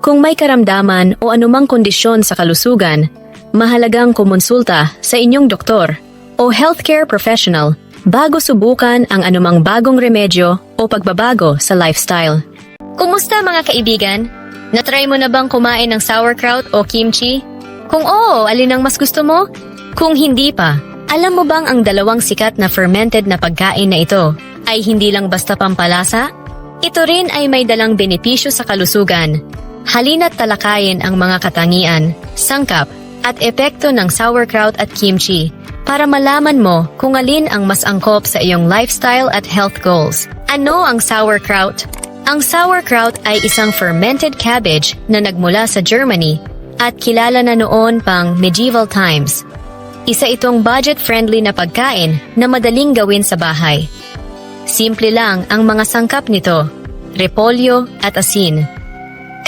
Kung may karamdaman o anumang kondisyon sa kalusugan, mahalagang kumonsulta sa inyong doktor o healthcare professional bago subukan ang anumang bagong remedyo o pagbabago sa lifestyle. Kumusta mga kaibigan? Natry mo na bang kumain ng sauerkraut o kimchi? Kung oo, alin ang mas gusto mo? Kung hindi pa, alam mo bang ang dalawang sikat na fermented na pagkain na ito ay hindi lang basta pampalasa? Ito rin ay may dalang benepisyo sa kalusugan. Halina't talakayin ang mga katangian, sangkap, at epekto ng sauerkraut at kimchi para malaman mo kung alin ang mas angkop sa iyong lifestyle at health goals. Ano ang sauerkraut? Ang sauerkraut ay isang fermented cabbage na nagmula sa Germany at kilala na noon pang medieval times. Isa itong budget-friendly na pagkain na madaling gawin sa bahay. Simple lang ang mga sangkap nito, repolyo at asin.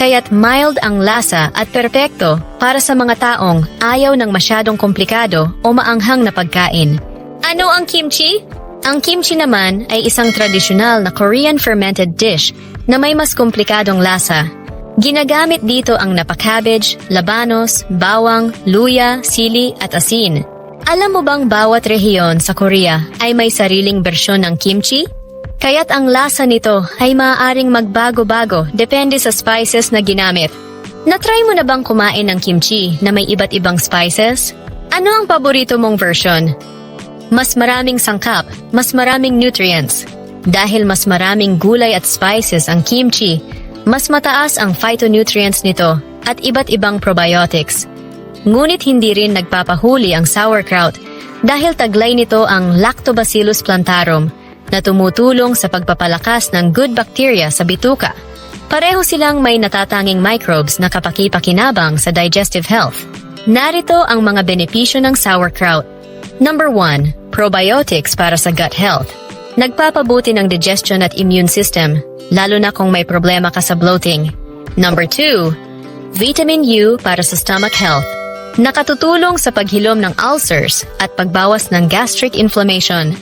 Kaya't mild ang lasa at perpekto para sa mga taong ayaw ng masyadong komplikado o maanghang na pagkain. Ano ang kimchi? Ang kimchi naman ay isang tradisyonal na Korean fermented dish na may mas komplikadong lasa. Ginagamit dito ang napakabbage, labanos, bawang, luya, sili at asin. Alam mo bang bawat rehiyon sa Korea ay may sariling bersyon ng kimchi? Kaya't ang lasa nito ay maaaring magbago-bago depende sa spices na ginamit. Natry mo na bang kumain ng kimchi na may iba't ibang spices? Ano ang paborito mong version? Mas maraming sangkap, mas maraming nutrients. Dahil mas maraming gulay at spices ang kimchi, mas mataas ang phytonutrients nito at iba't ibang probiotics. Ngunit hindi rin nagpapahuli ang sauerkraut dahil taglay nito ang Lactobacillus plantarum na tumutulong sa pagpapalakas ng good bacteria sa bituka. Pareho silang may natatanging microbes na kapaki-pakinabang sa digestive health. Narito ang mga benepisyo ng sauerkraut. Number 1. Probiotics para sa gut health. Nagpapabuti ng digestion at immune system, lalo na kung may problema ka sa bloating. Number 2. Vitamin U para sa stomach health. Nakatutulong sa paghilom ng ulcers at pagbawas ng gastric inflammation.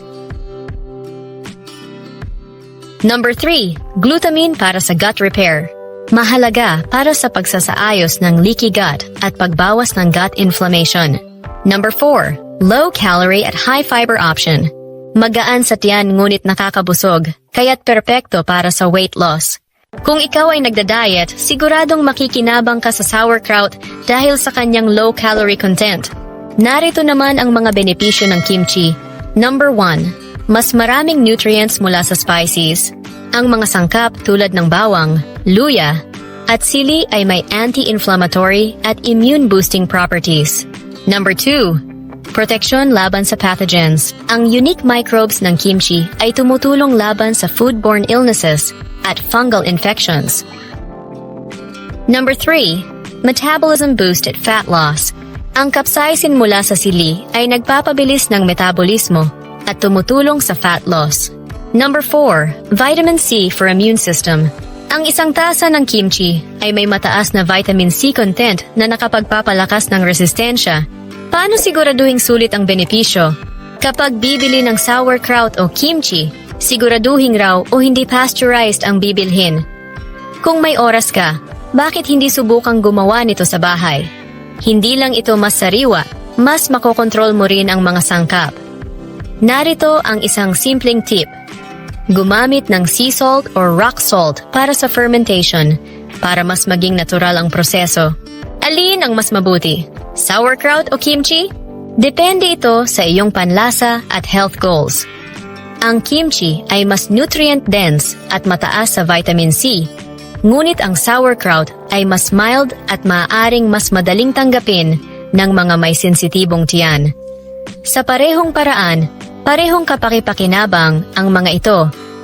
Number 3. Glutamine para sa gut repair. Mahalaga para sa pagsasaayos ng leaky gut at pagbawas ng gut inflammation. Number 4. Low calorie at high fiber option. Magaan sa tiyan ngunit nakakabusog, kaya't perpekto para sa weight loss. Kung ikaw ay nagda-diet, siguradong makikinabang ka sa sauerkraut dahil sa kanyang low calorie content. Narito naman ang mga benepisyo ng kimchi. Number 1. Mas maraming nutrients mula sa spices. Ang mga sangkap tulad ng bawang, luya, at sili ay may anti-inflammatory at immune-boosting properties. Number 2. Proteksyon laban sa pathogens. Ang unique microbes ng kimchi ay tumutulong laban sa foodborne illnesses at fungal infections. Number 3. Metabolism boost at fat loss. Ang capsaicin mula sa sili ay nagpapabilis ng metabolismo at tumutulong sa fat loss. Number 4. Vitamin C for immune system. Ang isang tasa ng kimchi ay may mataas na vitamin C content na nakapagpapalakas ng resistensya. Paano siguraduhing sulit ang benepisyo? Kapag bibili ng sauerkraut o kimchi, siguraduhin raw o hindi pasteurized ang bibilhin. Kung may oras ka, bakit hindi subukang gumawa nito sa bahay? Hindi lang ito mas sariwa, mas makokontrol mo rin ang mga sangkap. Narito ang isang simpleng tip. Gumamit ng sea salt or rock salt para sa fermentation para mas maging natural ang proseso. Alin ang mas mabuti? Sauerkraut o kimchi? Depende ito sa iyong panlasa at health goals. Ang kimchi ay mas nutrient-dense at mataas sa vitamin C, ngunit ang sauerkraut ay mas mild at maaaring mas madaling tanggapin ng mga may sensitibong tiyan. Sa parehong paraan, parehong kapakipakinabang ang mga ito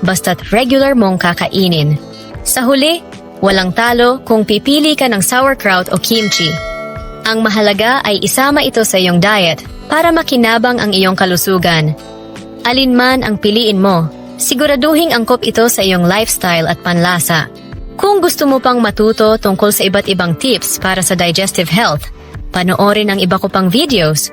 basta't regular mong kakainin. Sa huli, Walang talo kung pipili ka ng sauerkraut o kimchi. Ang mahalaga ay isama ito sa iyong diet para makinabang ang iyong kalusugan. Alin man ang piliin mo, siguraduhing angkop ito sa iyong lifestyle at panlasa. Kung gusto mo pang matuto tungkol sa iba't ibang tips para sa digestive health, panoorin ang iba ko pang videos.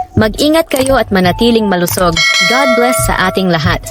mag-ingat kayo at manatiling malusog. God bless sa ating lahat.